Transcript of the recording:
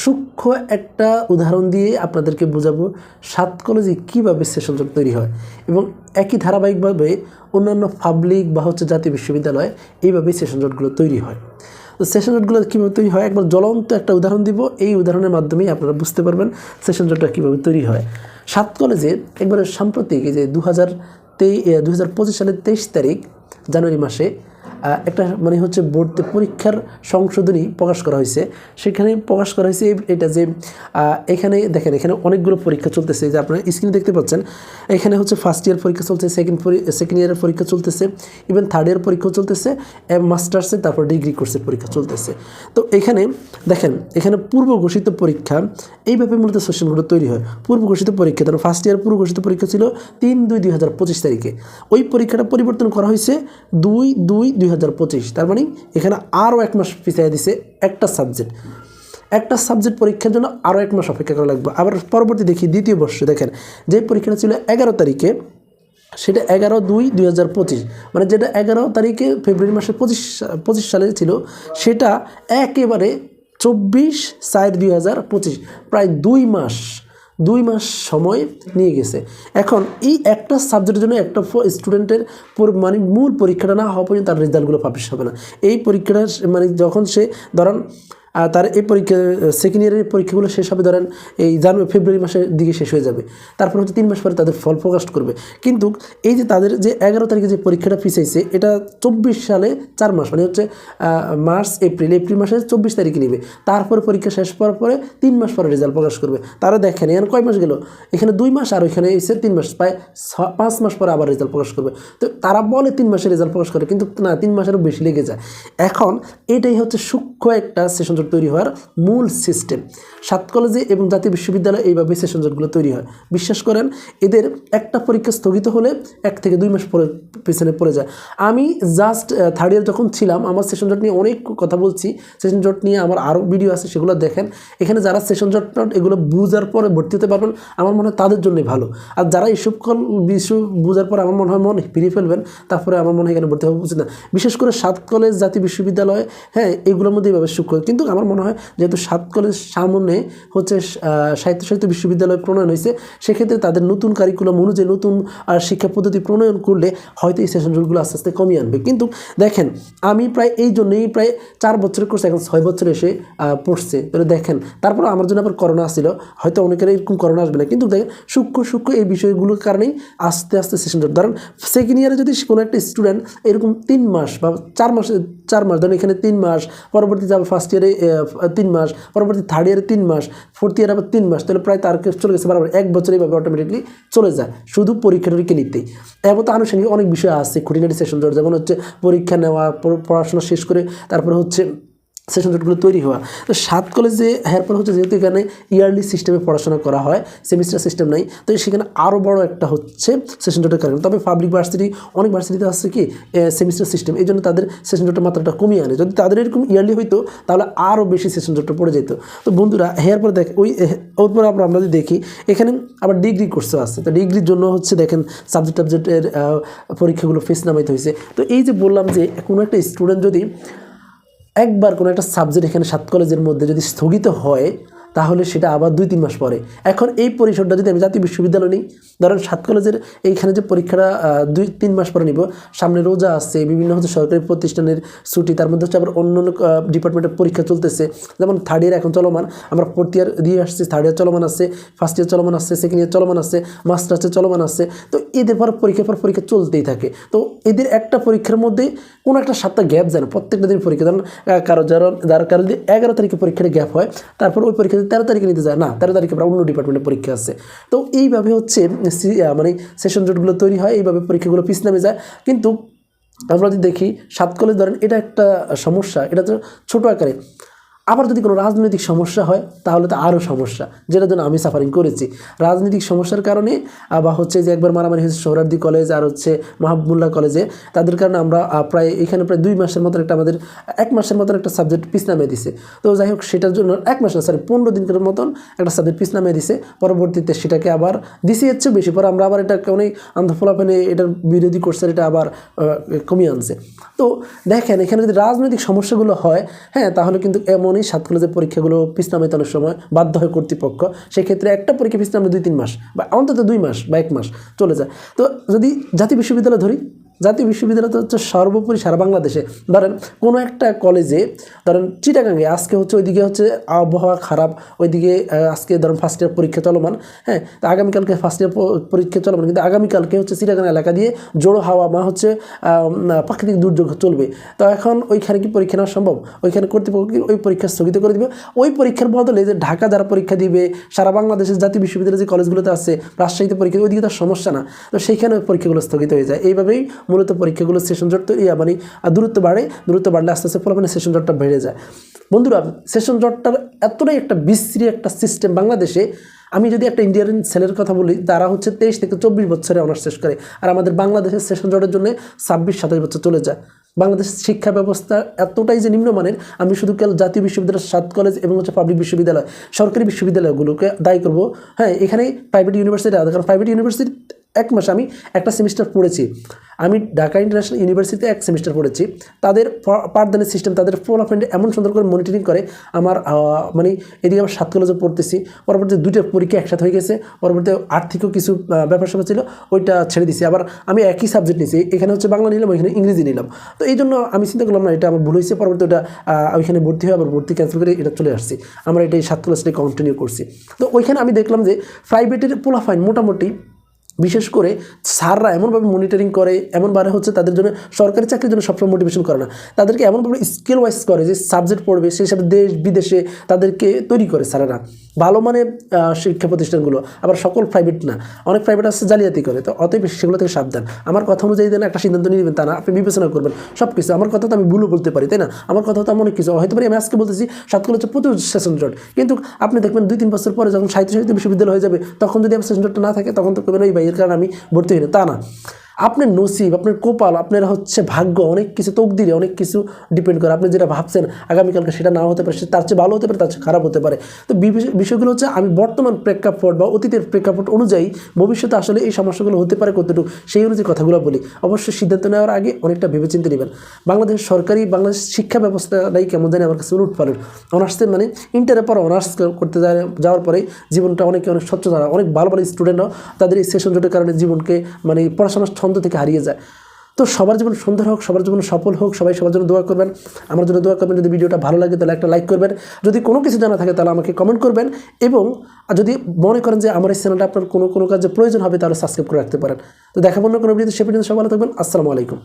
সূক্ষ্ম একটা উদাহরণ দিয়ে আপনাদেরকে বোঝাবো সাত কলেজে কীভাবে সেশন জট তৈরি হয় এবং একই ধারাবাহিকভাবে অন্যান্য পাবলিক বা হচ্ছে জাতীয় বিশ্ববিদ্যালয় এইভাবেই সেশন জটগুলো তৈরি হয়। তো সেশন জটগুলো কীভাবে তৈরি হয়? একবার জ্বলন্ত একটা উদাহরণ দিব। এই উদাহরণের মাধ্যমেই আপনারা বুঝতে পারবেন সেশন জটটা কীভাবে তৈরি হয়। সাত কলেজে একবারে সাম্প্রতিক যে দু হাজার তেই দু হাজার পঁচিশ সালের তেইশ তারিখ, জানুয়ারি মাসে একটা মানে হচ্ছে ভর্তি পরীক্ষার সংশোধনী প্রকাশ করা হয়েছে। সেখানে প্রকাশ করা হয়েছে এটা যে এখানে দেখেন, এখানে অনেকগুলো পরীক্ষা চলতেছে। যে আপনারা স্ক্রিনে দেখতে পাচ্ছেন, এখানে হচ্ছে ফার্স্ট ইয়ার পরীক্ষা চলছে সেকেন্ড সেকেন্ড ইয়ারের পরীক্ষা চলতেছে ইভেন থার্ড ইয়ার পরীক্ষাও চলতেছে মাস্টার্সে তারপর ডিগ্রি কোর্সের পরীক্ষা চলতেছে। তো এখানে দেখেন, এখানে পূর্ব ঘোষিত পরীক্ষা, এইভাবে মূলত সেশনগুলো তৈরি হয়। পূর্ব ঘোষিত পরীক্ষা ধরো ফার্স্ট ইয়ার পূর্ব ঘোষিত পরীক্ষা ছিল তিন দুই দুই তারিখে। ওই পরীক্ষাটা পরিবর্তন করা হয়েছে দুই দুই দুই হাজার পঁচিশ। তার মানে এখানে আরও এক মাস পিছিয়ে দিছে একটা সাবজেক্ট একটা সাবজেক্ট পরীক্ষার জন্য আরও এক মাস অপেক্ষা করা লাগবে। আবার পরবর্তী দেখি দ্বিতীয় বর্ষে দেখেন, যে পরীক্ষাটা ছিল এগারো তারিখে, সেটা এগারো দুই দুই মানে যেটা এগারো তারিখে ফেব্রুয়ারি মাসে পঁচিশ পঁচিশ সালে ছিল, সেটা একেবারে চব্বিশ চার দুই প্রায় দুই মাস দুই মাস সময় নিয়ে গেছে। এখন এই একটা সাবজেক্টের জন্য একটা স্টুডেন্টের মানে মূল পরীক্ষাটা না হওয়া পর্যন্ত তার রেজাল্টগুলো পাবলিশ হবে না। এই পরীক্ষাটা মানে যখন সে, ধরেন তার এই পরীক্ষা সেকেন্ড ইয়ারের পরীক্ষাগুলো শেষ হবে, ধরেন এই জানুয়ারি, ফেব্রুয়ারি মাসের দিকে শেষ হয়ে যাবে। তারপর হচ্ছে তিন মাস পরে তাদের ফল প্রকাশ করবে। কিন্তু এই যে তাদের যে এগারো তারিখে যে পরীক্ষাটা পিছাইছে এটা চব্বিশ সালে চার মাস মানে হচ্ছে মার্চ, এপ্রিল এপ্রিল মাসের চব্বিশ তারিখে নেবে। তারপরে পরীক্ষা শেষ করার পরে তিন মাস পরে রেজাল্ট প্রকাশ করবে। তারা দেখেন, এখানে কয় মাস গেল? এখানে দুই মাস আর ওইখানে এসে তিন মাস, প্রায় পাঁচ মাস পরে আবার রেজাল্ট প্রকাশ করবে। তো তারা বলে তিন মাসে রেজাল্ট প্রকাশ করে, কিন্তু না, তিন মাসেরও বেশি লেগে যায়। এখন এটাই হচ্ছে সূক্ষ্ম একটা সেশন তৈরি হওয়ার মূল সিস্টেম সাত কলেজে এবং জাতীয় বিশ্ববিদ্যালয়ে এইভাবে সেশন জটগুলো তৈরি হয়। বিশ্বাস করেন, এদের একটা পরীক্ষা স্থগিত হলে এক থেকে দুই মাস পরে পেছনে পড়ে যায়। আমি জাস্ট থার্ড ইয়ার যখন ছিলাম, আমার সেশন জট নিয়ে অনেক কথা বলছি। সেশন জট নিয়ে আমার আরও ভিডিও আছে, সেগুলো দেখেন। এখানে যারা সেশন জট টট এগুলো বুঝার পরে ভর্তি হতে পারবেন। আমার মনে হয় তাদের জন্যই ভালো। আর যারা এইসব কল বিষয় বুঝার পরে আমার মনে হয় মনে ফিরিয়ে ফেলবেন, তারপরে আমার মনে হয় এখানে ভর্তি হওয়া উচিত না। বিশেষ করে সাত কলেজ জাতীয় বিশ্ববিদ্যালয় হ্যাঁ এগুলোর মধ্যে এইভাবে সূক্ষ্ম কিন্তু আমার মনে হয় যেহেতু সাত কলেজ সামনে হচ্ছে সাহিত্য সাহিত্য বিশ্ববিদ্যালয় প্রণয়ন হয়েছে সেক্ষেত্রে তাদের নতুন কারিকুলাম অনুযায়ী নতুন আহ, শিক্ষা পদ্ধতি প্রণয়ন করলে হয়তো এই সেশন জটগুলো আস্তে আস্তে কমিয়ে আনবে। কিন্তু দেখেন আমি প্রায় এই জন্যই প্রায় চার বছরের কোর্স এখন ছয় বছর এসে পড়ছে। তাহলে দেখেন তারপর আমার জন্য আবার করোনা আসছিল হয়তো অনেকের এরকম করোনা আসবে না। কিন্তু দেখেন সূক্ষ্ম সূক্ষ্ম এই বিষয়গুলোর কারণেই আস্তে আস্তে সেশন জট ধরেন সেকেন্ড ইয়ারে যদি কোনো একটা স্টুডেন্ট এরকম তিন মাস বা চার মাস চার মাস ধরেন এখানে তিন মাস পরবর্তীতে আবার ফার্স্ট ইয়ারে তিন মাস, পরবর্তী থার্ড ইয়ারে তিন মাস ফোর্থ ইয়ার আবার তিন মাস, তাহলে প্রায় তার চলে গেছে, বারবার এক বছর এইভাবে অটোমেটিকলি চলে যায়। শুধু পরীক্ষা টরীক্ষা নিতেই। এমন তো আনুষঙ্গিক অনেক বিষয় আছে, খুঁটিনাটি সেশন যেমন হচ্ছে পরীক্ষা নেওয়া পড়াশোনা শেষ করে তারপরে হচ্ছে সেশন জটগুলো তৈরি হওয়া। তো সাত কলেজে এরপর হচ্ছে যেহেতু এখানে ইয়ারলি সিস্টেমে পড়াশোনা করা হয় সেমিস্টার সিস্টেম নাই, তো সেখানে আরও বড় একটা হচ্ছে সেশন জটের কারণ তবে পাবলিক ভার্সিটি অনেক ভার্সিটিতে আসছে কি সেমিস্টার সিস্টেম এই জন্য তাদের সেশন জটের মাত্রাটা কমিয়ে আনে। যদি তাদের এরকম ইয়ারলি হইতো, তাহলে আরও বেশি সেশন জটটা পড়ে যেত। তো বন্ধুরা এরপর দেখ, ওই ওর পর আমরা আমরা যদি দেখি, এখানে আবার ডিগ্রি কোর্সও আছে। তো ডিগ্রির জন্য হচ্ছে দেখেন সাবজেক্ট টাবজেক্টের পরীক্ষাগুলো ফেস নামাইতে হয়েছে তো এই যে বললাম যে কোনো একটা স্টুডেন্ট যদি একবার কোনো একটা সাবজেক্ট এখানে সাত কলেজের মধ্যে যদি স্থগিত হয় তাহলে সেটা আবার দুই তিন মাস পরে। এখন এই পরিসরটা যদি আমি জাতীয় বিশ্ববিদ্যালয় নিই ধরেন সাত কলেজের এইখানে যে পরীক্ষাটা দুই তিন মাস পরে নিব সামনে রোজা আসছে বিভিন্ন হচ্ছে সরকারি প্রতিষ্ঠানের ছুটি তার মধ্যে হচ্ছে আবার অন্য অন্য ডিপার্টমেন্টের পরীক্ষা চলতেছে। যেমন থার্ড ইয়ার এখন চলমান আমরা ফোর্থ ইয়ার দিয়ে আসছি থার্ড ইয়ার চলমান আছে ফার্স্ট ইয়ার চলমান আছে সেকেন্ড ইয়ার চলমান আছে মাস্টার্সের চলমান আছে। তো এদের পর পরীক্ষার পর পরীক্ষা চলতেই থাকে। তো এদের একটা পরীক্ষার মধ্যে কোনো একটা সপ্তাহ গ্যাপ যায় না প্রত্যেকটা দিন পরীক্ষা আহ, কারও যারা যার যদি এগারো তারিখে পরীক্ষাটা গ্যাপ হয় তারপর ওই পরীক্ষা তেরো তারিখে নিতে যায় না, তেরো তারিখে আমরা অন্য ডিপার্টমেন্টে পরীক্ষা আছে। তো এইভাবে হচ্ছে মানে সেশন জোটগুলো তৈরি হয়, এইভাবে পরীক্ষাগুলো পিছ নামে যায়। কিন্তু আমরা যদি দেখি, সাত কলেজ ধরেন, এটা একটা সমস্যা, এটা তো ছোটো আকারে। আবার যদি কোনো রাজনৈতিক সমস্যা হয়, তাহলে তো আরও সমস্যা, যেটার জন্য আমি সাফারিং করেছি। রাজনৈতিক সমস্যার কারণে বা হচ্ছে যে একবার মারামারি হয়েছে সোহরার্দি কলেজ আর হচ্ছে মাহবুল্লাহ কলেজে তাদের কারণে আমরা প্রায় এখানে প্রায় দুই মাসের মতন একটা আমাদের, এক মাসের মতন একটা সাবজেক্ট পিস নামিয়ে দিছে। তো যাই হোক, সেটার জন্য এক মাস সরি পনেরো দিনের মতন একটা সাবজেক্ট পিস নামিয়ে দিছে। পরবর্তীতে সেটাকে আবার দিছে হচ্ছে বেশি, পরে আমরা আবার এটা অনেক আন্ধফলাফেনে এটার বিরোধী করছে এটা আবার কমিয়ে আনছে। তো দেখেন, এখানে যদি রাজনৈতিক সমস্যাগুলো হয় হ্যাঁ তাহলে কিন্তু এমন জার্মানি সাত কলেজের পরীক্ষাগুলো পিছনামে অনেক সময় বাধ্য হয় কর্তৃপক্ষ। সেক্ষেত্রে একটা পরীক্ষা পিছনামে দুই, তিন মাস বা অন্তত দুই মাস বা এক মাস চলে যায়। তো যদি জাতীয় বিশ্ববিদ্যালয় ধরি জাতীয় বিশ্ববিদ্যালয় তো হচ্ছে সর্বোপরি সারা বাংলাদেশে। ধরেন কোনো একটা কলেজে, ধরেন চিটাগাঙ্গে, আজকে হচ্ছে ওইদিকে হচ্ছে আবহাওয়া খারাপ, ওইদিকে আজকে ধরেন ফার্স্ট ইয়ার পরীক্ষা চলমান হ্যাঁ তো আগামীকালকে ফার্স্ট ইয়ার পরীক্ষা চলমান, কিন্তু আগামীকালকে হচ্ছে চিটাগাং এলাকা দিয়ে জোড়ো হাওয়া বা হচ্ছে প্রাকৃতিক দুর্যোগ চলবে। তো এখন ওইখানে কি পরীক্ষা নেওয়া সম্ভব? ওইখানে কর্তৃপক্ষ কি ওই পরীক্ষা স্থগিত করে দিবে? ওই পরীক্ষার বদলে যে ঢাকা যারা পরীক্ষা দিবে, সারা বাংলাদেশের জাতীয় বিশ্ববিদ্যালয় যে কলেজগুলোতে আছে, রাজশাহীতে পরীক্ষা, ওইদিকে তার সমস্যা না। তো সেইখানে পরীক্ষাগুলো স্থগিত হয়ে যায়। এইভাবেই মূলত পরীক্ষাগুলো সেশন জট হয়, মানে দূরত্ব বাড়ে দূরত্ব বাড়লে আস্তে আস্তে ফলাফলে সেশন জটটা বেড়ে যায়। বন্ধুরা সেশন জটটার এতটাই একটা বিশ্রী একটা সিস্টেম বাংলাদেশে আমি যদি একটা ইন্ডিয়ান ছেলের কথা বলি তারা হচ্ছে তেইশ থেকে চব্বিশ বছরে অনার্স শেষ করে আর আমাদের বাংলাদেশের সেশন জটের জন্য ছাব্বিশ সাতাশ বছর চলে যায়। বাংলাদেশের শিক্ষা ব্যবস্থা এতটাই যে নিম্নমানের আমি শুধু কেবল জাতীয় বিশ্ববিদ্যালয় সাত কলেজ এবং হচ্ছে পাবলিক বিশ্ববিদ্যালয় সরকারি বিশ্ববিদ্যালয়গুলোকে দায়ী করব। হ্যাঁ এখানে প্রাইভেট ইউনিভার্সিটি আলাদা কারণ প্রাইভেট ইউনিভার্সিটি এক মাস আমি একটা সেমিস্টার পড়েছি। আমি ঢাকা ইন্টারন্যাশনাল ইউনিভার্সিটিতে এক সেমিস্টার পড়েছি। তাদের পাঠদানের সিস্টেম তাদের ডেভেলপমেন্ট এমন সুন্দর করে মনিটরিং করে। আমার মানে এদিকে আমার সাত কলেজে পড়তেছি। পরবর্তী দুইটা পরীক্ষা একসাথে হয়ে গেছে। পরবর্তী আর্থিকও কিছু ব্যাপার স্যাপার ছিল, ওইটা ছেড়ে দিছি। আবার আমি একই সাবজেক্ট নিয়েছি। এখানে হচ্ছে বাংলা নিলাম, ওইখানে ইংরেজি নিলাম। তো এই জন্য আমি চিন্তা করলাম, না, এটা আমার ভুল হয়েছে। পরবর্তী ওটা ওইখানে ভর্তি হয়ে আবার ভর্তি ক্যান্সেল করে এটা চলে আসছি। আমরা এটাই সাত ক্লাসটাই কন্টিনিউ করছি। তো ওইখানে আমি দেখলাম যে প্রাইভেটের পোলাফাইন মোটামুটি বিশেষ করে স্যাররা এমনভাবে মনিটরিং করে, এমনভাবে হচ্ছে তাদের জন্য সরকারি চাকরির জন্য সবসময় মোটিভেশন করে না। তাদেরকে এমনভাবে স্কিল ওয়াইজ করে যে সাবজেক্ট পড়বে, সেই হিসাবে দেশ, বিদেশে তাদেরকে তৈরি করে স্যারেরা। ভালো মানে শিক্ষা প্রতিষ্ঠানগুলো, আবার সকল প্রাইভেট না। অনেক প্রাইভেট আছে জালিয়াতি করে, তো অতএব সেগুলো থেকে সাবধান। আমার কথা অনুযায়ী দেন একটা সিদ্ধান্ত নিয়ে নেবেন তা না, আপনি বিবেচনা করবেন সব কিছু আমার কথা তো আমি ভুলও বলতে পারি, তাই না? আমার কথা তো অনেক কিছু। হয়তো পারি আমি আজকে বলতেছি সাতগুলো হচ্ছে প্রচুর সেশন জট। কিন্তু আপনি দেখবেন দুই তিন বছর পরে যখন সাহিত্য সাহিত্য বিশ্ববিদ্যালয় হয়ে যাবে, তখন যদি আমার সেশন জটটা না থাকে, তখন তো করবেন ওই ভাইয়ের কারণে আমি ভর্তি হই না তা না। আপনার নসিব, আপনার কোপাল, আপনার হচ্ছে ভাগ্য, অনেক কিছু তকদিরে, অনেক কিছু ডিপেন্ড করে। আপনি যেটা ভাবছেন আগামীকালকে সেটা না হতে পারে, সে তার চেয়ে ভালো হতে পারে, তার চেয়ে খারাপ হতে পারে। তো বিষয়গুলো হচ্ছে আমি বর্তমান প্রেক্ষাপট বা অতীতের প্রেক্ষাপট অনুযায়ী ভবিষ্যতে আসলে এই সমস্যাগুলো হতে পারে কতটুকু, সেই অনুযায়ী কথাগুলো বলি। অবশ্যই সিদ্ধান্ত নেওয়ার আগে অনেকটা ভেবেচিন্তে নেবেন। বাংলাদেশের সরকারি, বাংলাদেশ শিক্ষা ব্যবস্থাটাই কেমন জানি আমার কাছে উলট পালট। অনার্সে মানে ইন্টারের পর অনার্স করতে যাওয়ার পরে জীবনটা অনেকে অনেক স্বচ্ছ অনেক ভালো ভালো স্টুডেন্টরাও তাদের এই সেশন জোটের কারণে জীবনকে মানে পড়াশোনার ছন্দ থেকে হারিয়ে যায়। তো সবার জীবন সুন্দর হোক, সবার জীবন সফল হোক, সবাই সবার জন্য দোয়া করবেন। আমার জন্য দোয়া করবেন, যদি ভিডিওটা ভালো লাগে তাহলে একটা লাইক করবেন। যদি কোনো কিছু জানা থাকে তাহলে আমাকে কমেন্ট করবেন। এবং যদি মনে করেন যে আমার এই চ্যানেলটা আপনার কোনো কোনো কাজে প্রয়োজন হবে তাহলে সাবস্ক্রাইব করে রাখতে পারেন। তো দেখা বন্য কোনো ভিডিওতে সে পর্যন্ত সবাই ভালো থাকবেন। আসসালামু আলাইকুম।